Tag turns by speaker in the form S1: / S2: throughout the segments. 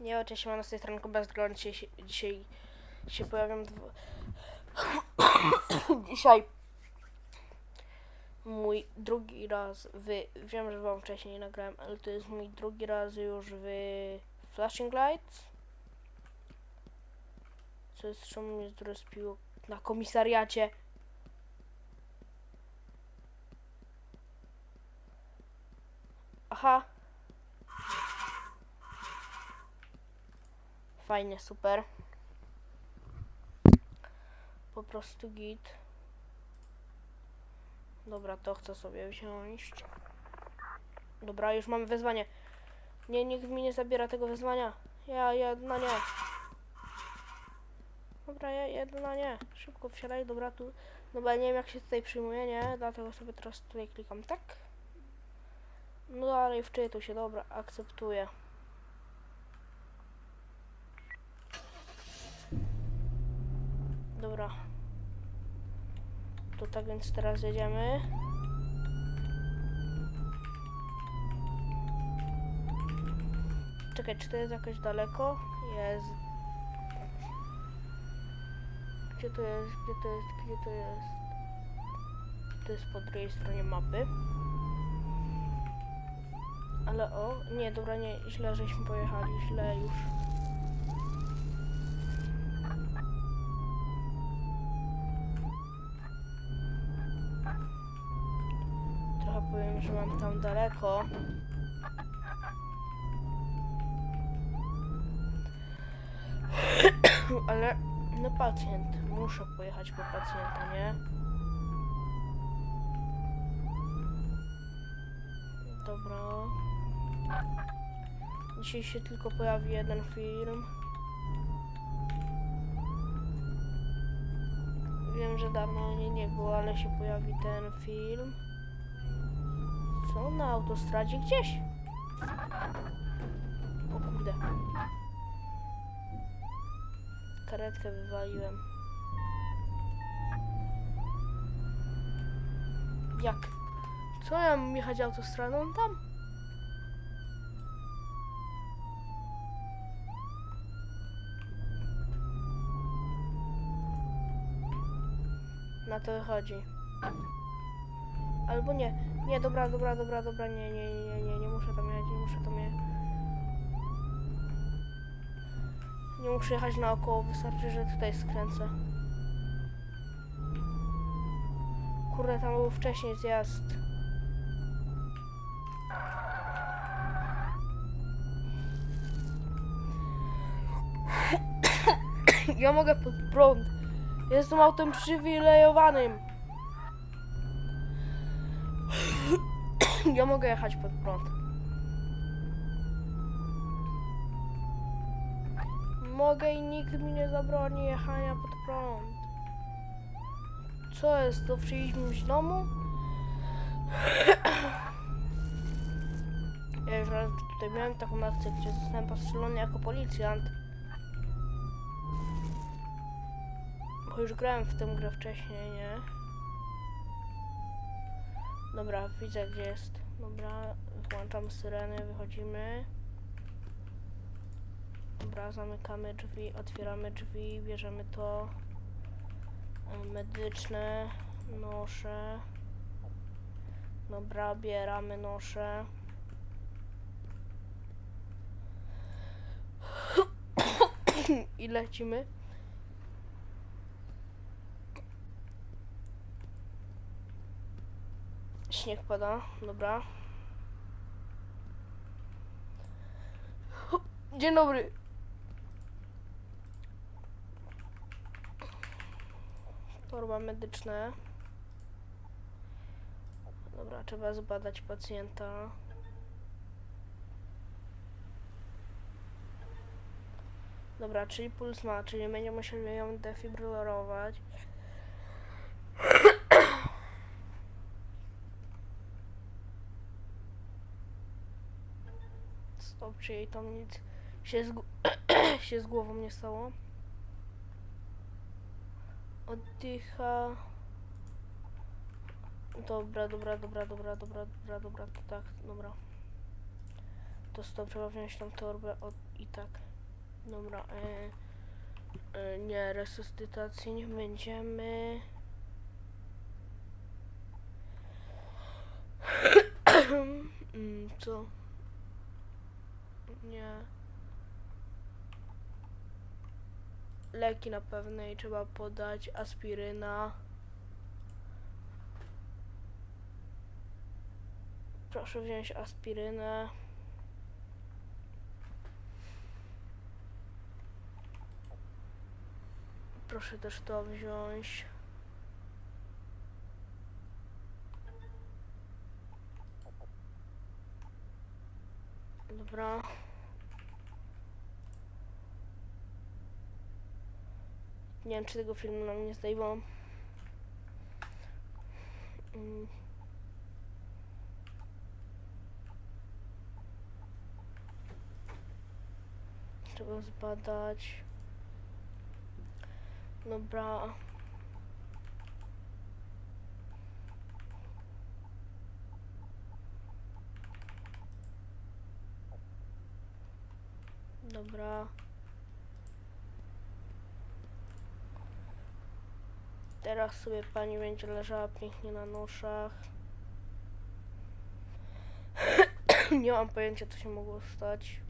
S1: Nie, cześć, mam na tej stronku bez Dzisiaj, dzisiaj się pojawiam dwa... dzisiaj mój drugi raz w... Wiem, że wam wcześniej nagrałem, ale to jest mój drugi raz już w Flashing Lights. Co jest, czemu mnie zrespiło na komisariacie? Aha. Fajnie, super. Po prostu git. Dobra, to chcę sobie wziąć. Dobra, już mamy wezwanie. Nie, nikt mi nie zabiera tego wezwania. Ja, jedna nie. Dobra, ja, jedna nie. Szybko wsiadaj, dobra, tu. Dobra, nie wiem jak się tutaj przyjmuje, nie? Dlatego sobie teraz tutaj klikam, tak? No dalej wczytuj się, dobra, akceptuję. Dobra. To tak więc teraz jedziemy. Czekaj, czy to jest jakoś daleko? Jest. Gdzie to jest? Gdzie to jest? Gdzie to jest? To jest po drugiej stronie mapy. Ale o, nie, dobra, nie, źle żeśmy pojechali, źle już. Trochę powiem, że mam Ale no pacjent, muszę pojechać po pacjenta, nie? Dobra. Dzisiaj się tylko pojawi jeden film. Wiem, że dawno nie, nie było, ale się pojawi ten film. Co? Na autostradzie gdzieś? O kurde. Karetkę wywaliłem. Jak? Co ja mam jechać autostradą tam? Na to chodzi. Albo nie. Nie, dobra, dobra, dobra, dobra, nie, nie, nie, nie, nie, muszę tam jechać, nie muszę tam jechać. Nie muszę jechać naokoło, wystarczy, że tutaj skręcę. Kurde, tam był wcześniej zjazd. Ja mogę pod prąd. Jestem autem przywilejowanym. Ja mogę jechać pod prąd. Mogę i nikt mi nie zabroni jechania pod prąd. Co jest to w czyimś domu? Ja już raz tutaj miałem taką akcję, gdzie zostałem postrzelony jako policjant. Bo już grałem w tę grę wcześniej, nie? Dobra, widzę gdzie jest. Dobra, włączam syreny, wychodzimy. Dobra, zamykamy drzwi, otwieramy drzwi, bierzemy to. E, Medyczne, nosze. Dobra, bieramy nosze. I lecimy. Śnieg pada, dobra. Dzień dobry. Torba medyczne. Dobra, trzeba zbadać pacjenta. Dobra, czyli puls ma, czyli będziemy musieli ją defibrylować. Stop, czy jej tam nic się z, się z głową nie stało? Oddycha. Dobra, dobra, dobra, dobra, dobra, dobra, dobra, to tak, dobra. to stop, trzeba wziąć tą torbę od, i tak. Dobra, e, e, nie, resuscytacji nie będziemy. Mm, Co? Nie. Leki na pewno i trzeba podać, aspiryna. Proszę wziąć aspirynę. Proszę też to wziąć. Dobra. Nie wiem, czy tego filmu nam nie zdejmą. Mm. Trzeba zbadać. Dobra. Dobra. Teraz sobie pani będzie leżała pięknie na noszach. Nie mam pojęcia, co się mogło stać.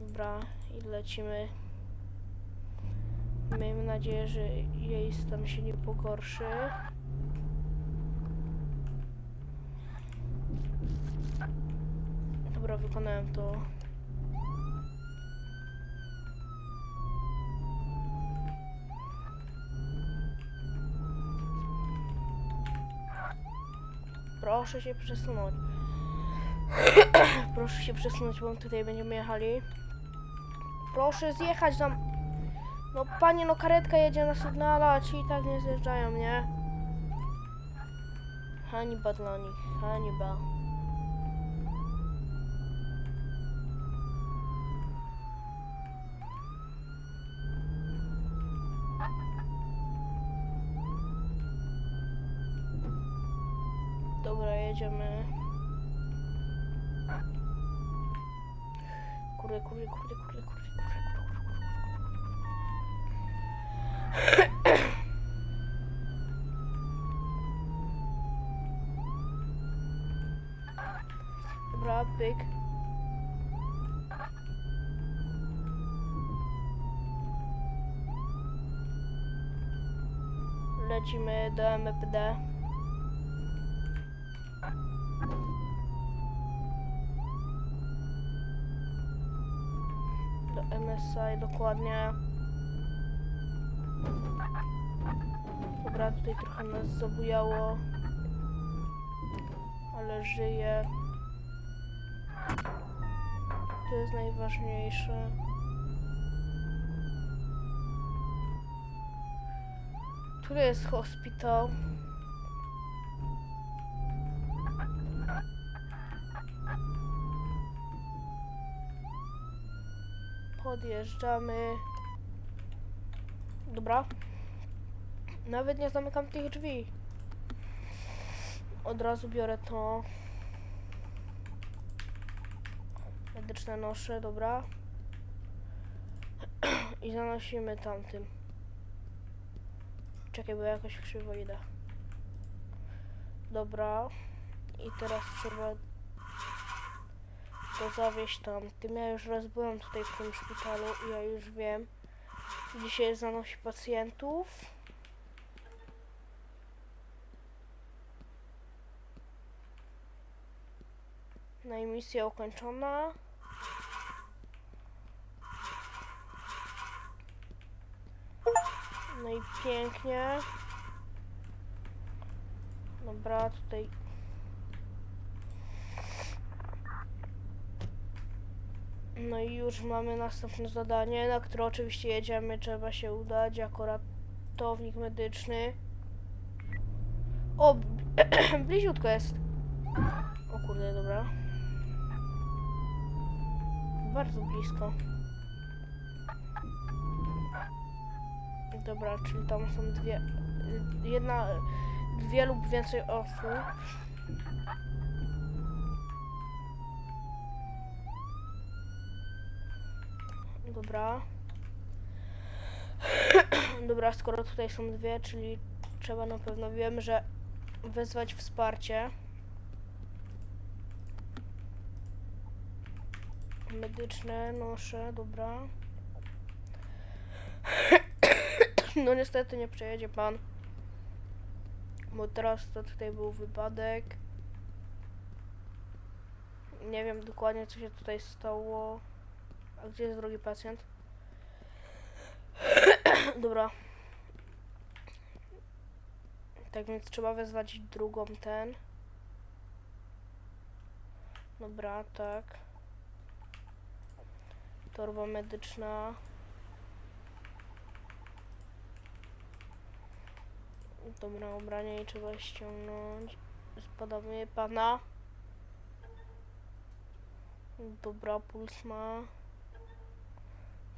S1: Dobra, i lecimy. Miejmy nadzieję, że jej stan się nie pogorszy. Dobra, wykonałem to. Proszę się przesunąć. Proszę się przesunąć, bo tutaj będziemy jechali. Proszę zjechać tam. No panie, no karetka jedzie na sygnale, a ci i tak nie zjeżdżają, nie? Hannibal dla nich, Hannibal. Lecimy do MPD. do MSI dokładnie. Dobra, tutaj trochę nas zabujało, ale żyje. To jest najważniejsze. Tu jest hospital. Podjeżdżamy. Dobra. Nawet nie zamykam tych drzwi. Od razu biorę to. Medyczne nosze, dobra. I zanosimy tamtym. Czekaj, bo jakoś krzywo idę. Dobra. I teraz trzeba to zawieźć tam. Tym ja już raz byłem tutaj w tym szpitalu i ja już wiem. Dzisiaj zanosi pacjentów. No i misja ukończona. No i pięknie. Dobra, tutaj No i już mamy następne zadanie, na które oczywiście jedziemy. Trzeba się udać jako ratownik medyczny. O, bl- bliziutko jest. O kurde, dobra. Bardzo blisko. Dobra, czyli tam są dwie. Jedna. Dwie lub więcej osób. Dobra. Dobra, skoro tutaj są dwie, czyli trzeba na pewno wiem, że wezwać wsparcie. Medyczne noszę, dobra. No niestety nie przejedzie pan. Bo teraz to tutaj był wypadek. Nie wiem dokładnie co się tutaj stało. A gdzie jest drugi pacjent? Dobra. Tak więc trzeba wezwać drugą ten. Dobra, tak. Torba medyczna. Dobra, ubranie i trzeba ściągnąć. Spadamy pana. Dobra, puls ma.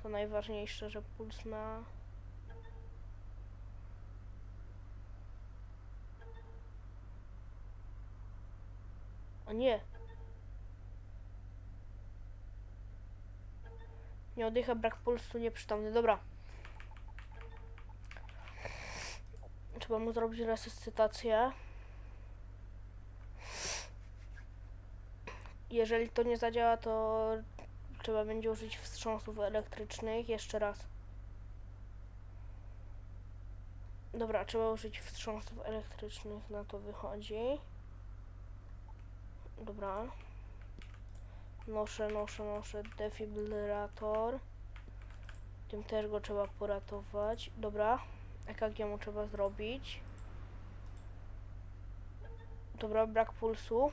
S1: To najważniejsze, że puls ma. O nie! Nie oddycha, brak pulsu, nieprzytomny. Dobra. Trzeba mu zrobić resuscytację. Jeżeli to nie zadziała, to trzeba będzie użyć wstrząsów elektrycznych. Jeszcze raz. Dobra, trzeba użyć wstrząsów elektrycznych, na to wychodzi. Dobra. Noszę, noszę, noszę defibrylator. Tym też go trzeba poratować. Dobra. EKG mu trzeba zrobić. Dobra, brak pulsu.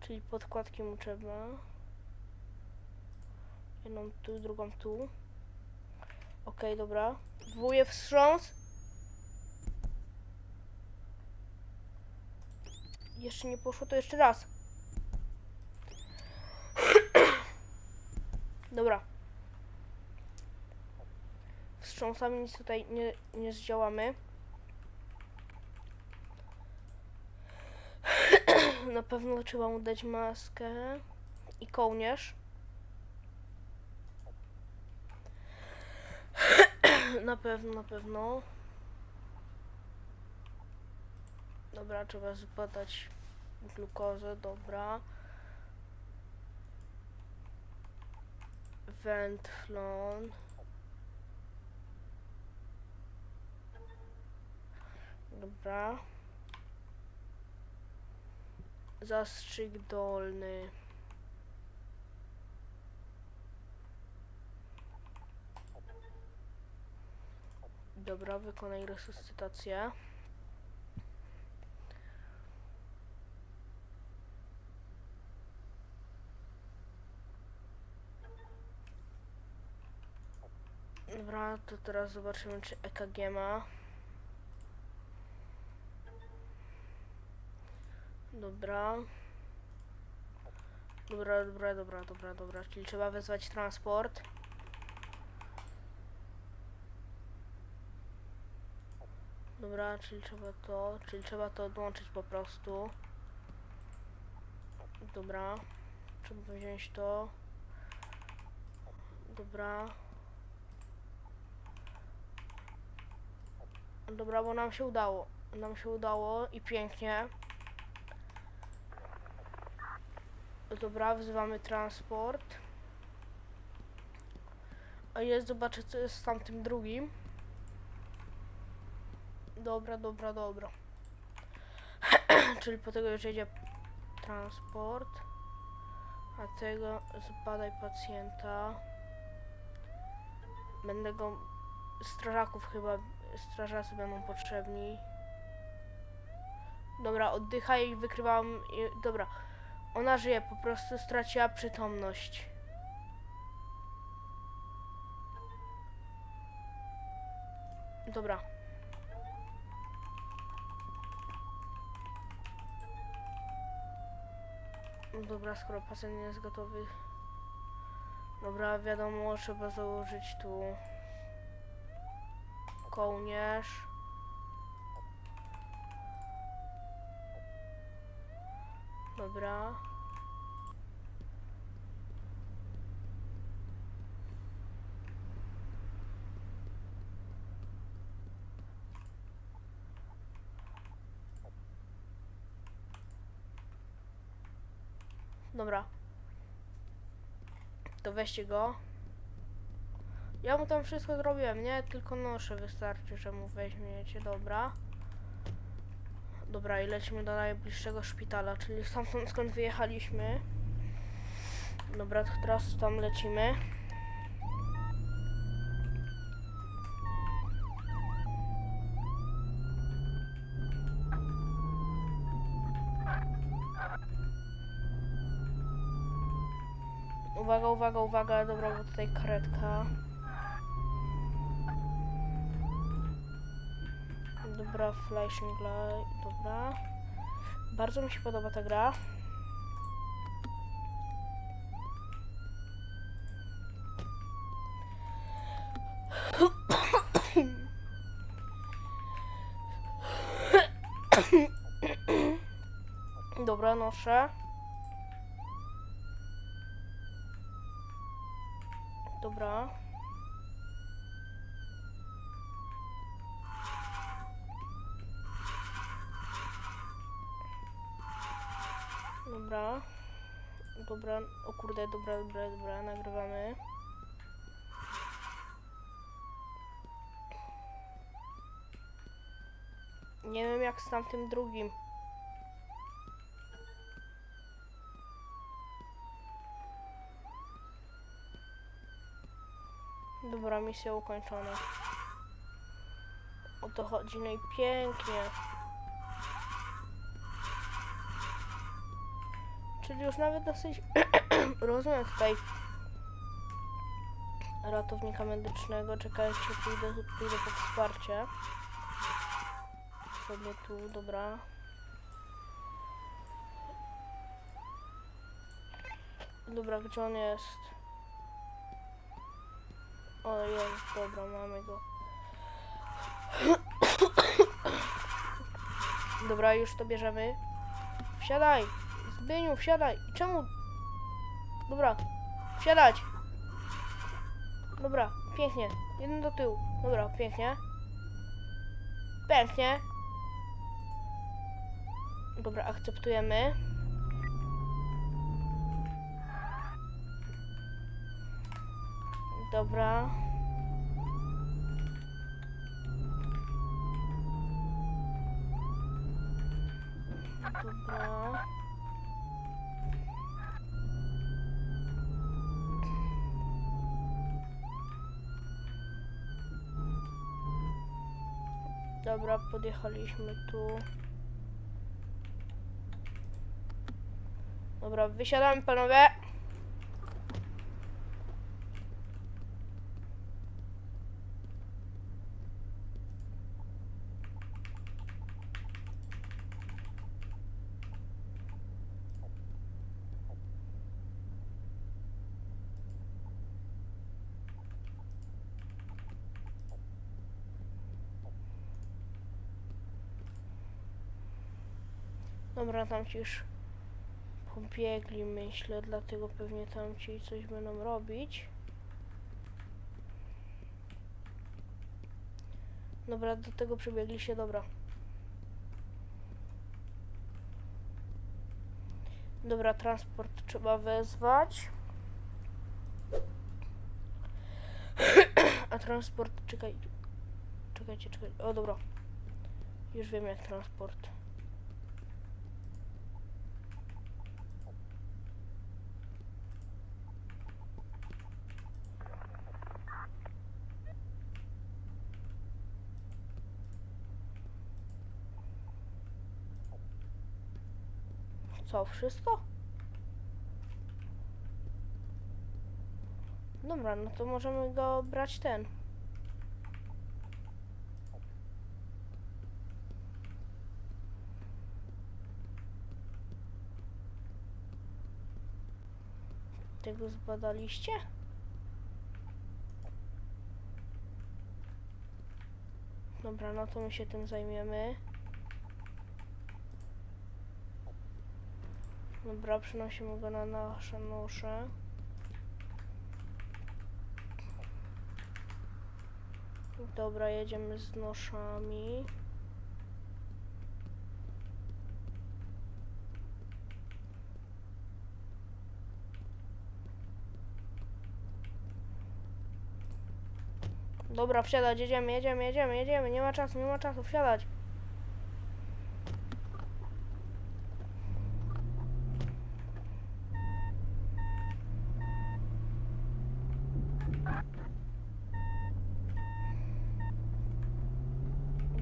S1: Czyli podkładki mu trzeba. Jedną tu, drugą tu. Okej, dobra. Dwóje wstrząs. Jeszcze nie poszło, to jeszcze raz. Dobra. Wstrząsami nic tutaj nie, nie zdziałamy. Na pewno trzeba mu dać maskę i kołnierz. Na pewno, na pewno. Dobra, trzeba zbadać glukozę, dobra. Wędflon. Dobra. Zastrzyk dolny. Dobra, wykonaj resuscytację. Dobra, to teraz zobaczymy, czy EKG ma. Dobra. Dobra, dobra, dobra, dobra, dobra. Czyli trzeba wezwać transport. Dobra, czyli trzeba to, czyli trzeba to odłączyć po prostu. Dobra. Trzeba wziąć to. Dobra. Dobra, bo nam się udało. Nam się udało i pięknie. Dobra, wzywamy transport. A jest, zobaczę co jest z tamtym drugim. Dobra, dobra, dobra. Czyli po tego już jedzie transport. A tego zbadaj pacjenta. Będę go... Strażaków chyba... Strażacy będą potrzebni. Dobra, oddychaj i wykrywam... Dobra. Ona żyje, po prostu straciła przytomność. Dobra. Dobra, skoro pacjent nie jest gotowy. Dobra, wiadomo, trzeba założyć tu Kołnierz. Dobra. Dobra. To weźcie go. Ja mu tam wszystko zrobiłem, nie? Tylko noszę wystarczy, że mu weźmiecie, dobra. Dobra, i lecimy do najbliższego szpitala, czyli stamtąd skąd wyjechaliśmy. Dobra, to teraz tam lecimy. Uwaga, uwaga, uwaga, dobra, bo tutaj karetka. Dobra, Flashing Light, dobra. Bardzo mi się podoba ta gra. Dobra, noszę. Dobra. Dobra. Dobra, o kurde, dobra, dobra, dobra, nagrywamy. Nie wiem jak z tamtym drugim. Dobra, misja ukończona. O to chodzi, no. Czyli już nawet dosyć rozumiem tutaj ratownika medycznego. Czekajcie, pójdę, pójdę po wsparcie. Sobie tu, dobra. Dobra, gdzie on jest? O, jest, dobra, mamy go. Dobra, już to bierzemy. Wsiadaj! Zbyniu, wsiadaj! Czemu? Dobra, wsiadać! Dobra, pięknie. Jeden do tyłu. Dobra, pięknie. Pięknie. Dobra, akceptujemy. Dobra. Dobra, podjechaliśmy tu. Dobra, wysiadamy panowie. Dobra, tam ci już pobiegli, myślę, dlatego pewnie tam ci coś będą robić. Dobra, do tego przebiegli się, dobra. Dobra, transport trzeba wezwać. A transport, czekaj. Czekajcie, czekajcie. O, dobra. Już wiem jak transport. Co, wszystko? Dobra, no to możemy go brać ten. Tego zbadaliście? Dobra, no to my się tym zajmiemy. Dobra, przenosimy go na nasze nosze. Dobra, jedziemy z noszami. Dobra, wsiadać, jedziemy, jedziemy, jedziemy, jedziemy, nie ma czasu, nie ma czasu, wsiadać.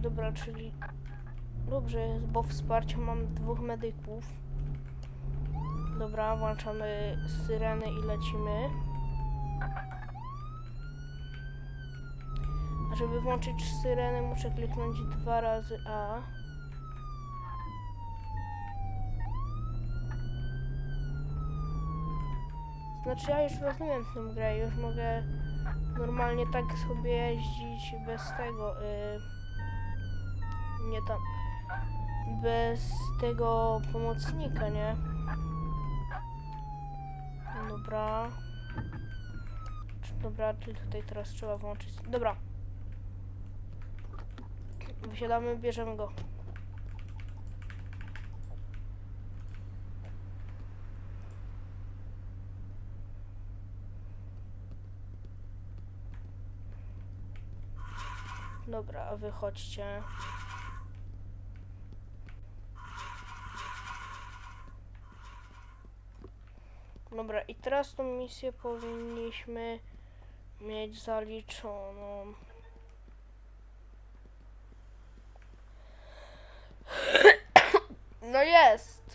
S1: Dobra, czyli dobrze bo wsparcia mam dwóch medyków. Dobra, włączamy syreny i lecimy. A żeby włączyć syrenę muszę kliknąć dwa razy A. Znaczy ja już rozumiem tę grę, już mogę normalnie tak sobie jeździć bez tego, y, nie tam, bez tego pomocnika, nie? Dobra. Dobra, czyli tutaj teraz trzeba włączyć. Dobra. Wysiadamy, bierzemy go. Dobra, wychodźcie. Dobra, i teraz tą misję powinniśmy mieć zaliczoną. No jest.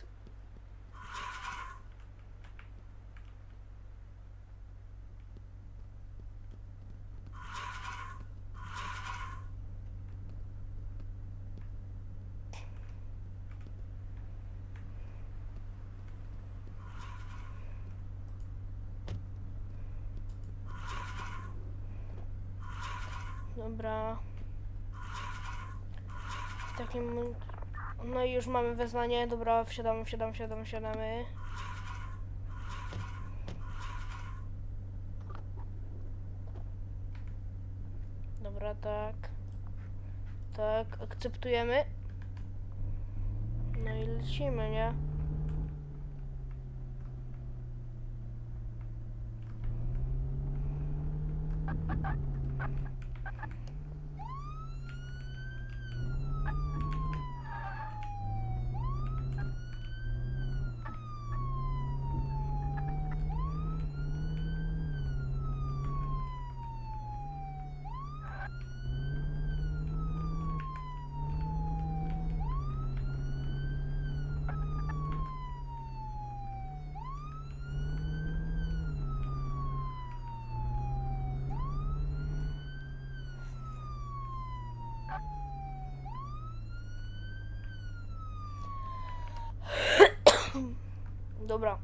S1: Dobra. W takim no i już mamy wezwanie, dobra, wsiadamy, wsiadamy, wsiadamy, wsiadamy. Dobra, tak. Tak, akceptujemy. No i lecimy, nie? Dobra.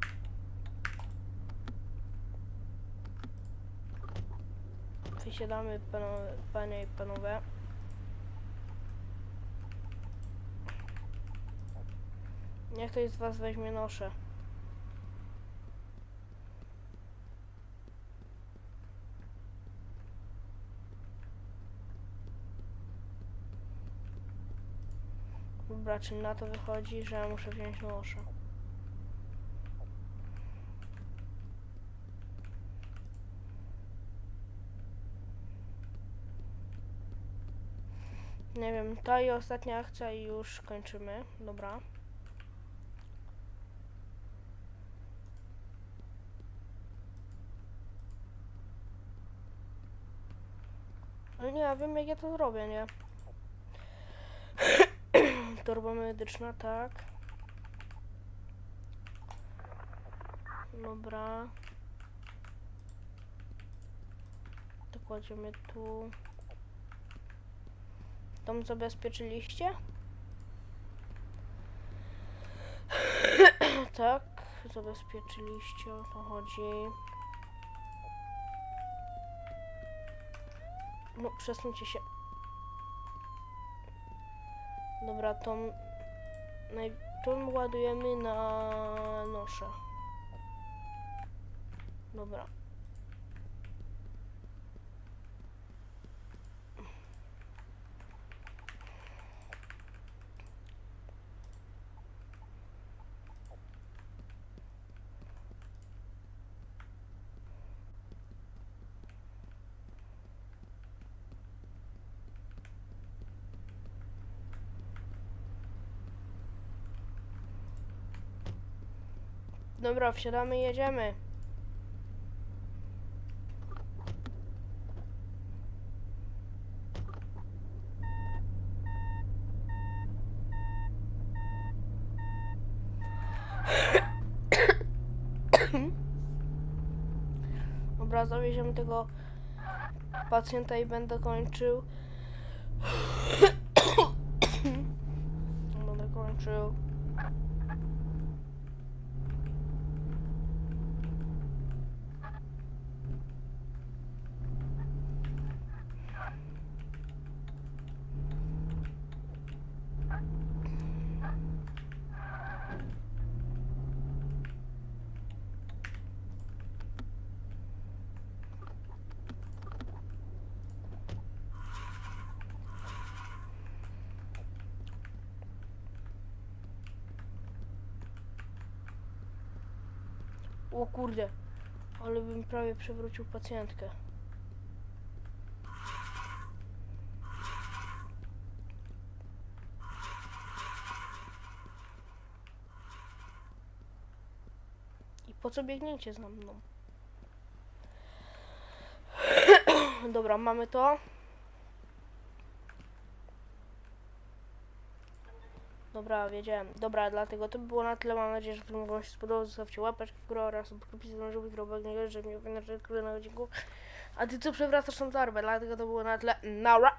S1: Wysiadamy, panowie, panie i panowie. Niech ktoś z was weźmie noszę. Dobra, czy na to wychodzi, że muszę wziąć noszę? Nie wiem, ta i ostatnia akcja i już kończymy. Dobra. Ale nie, ja wiem jak ja to zrobię, nie? Torba medyczna, tak. Dobra. To kładziemy tu. Dom zabezpieczyliście? tak, zabezpieczyliście, o to chodzi. No, przesuńcie się. Dobra, tą... Naj... Tą ładujemy na noszę. Dobra. Dobra, wsiadamy i jedziemy. Dobra, zawieziemy tego pacjenta i będę kończył. będę kończył. O kurde, ale bym prawie przewrócił pacjentkę. I po co biegniecie za mną? Dobra, mamy to. Dobra, wiedziałem. Dobra, dlatego to by było na tyle. Mam nadzieję, że film Wam się spodobał. Zostawcie łapeczkę w górę oraz subskrypcję na żółty grobek, nie że mnie powinno kolejnego odcinku. A ty co przewracasz tą torbę, dlatego to było na tyle. Nara!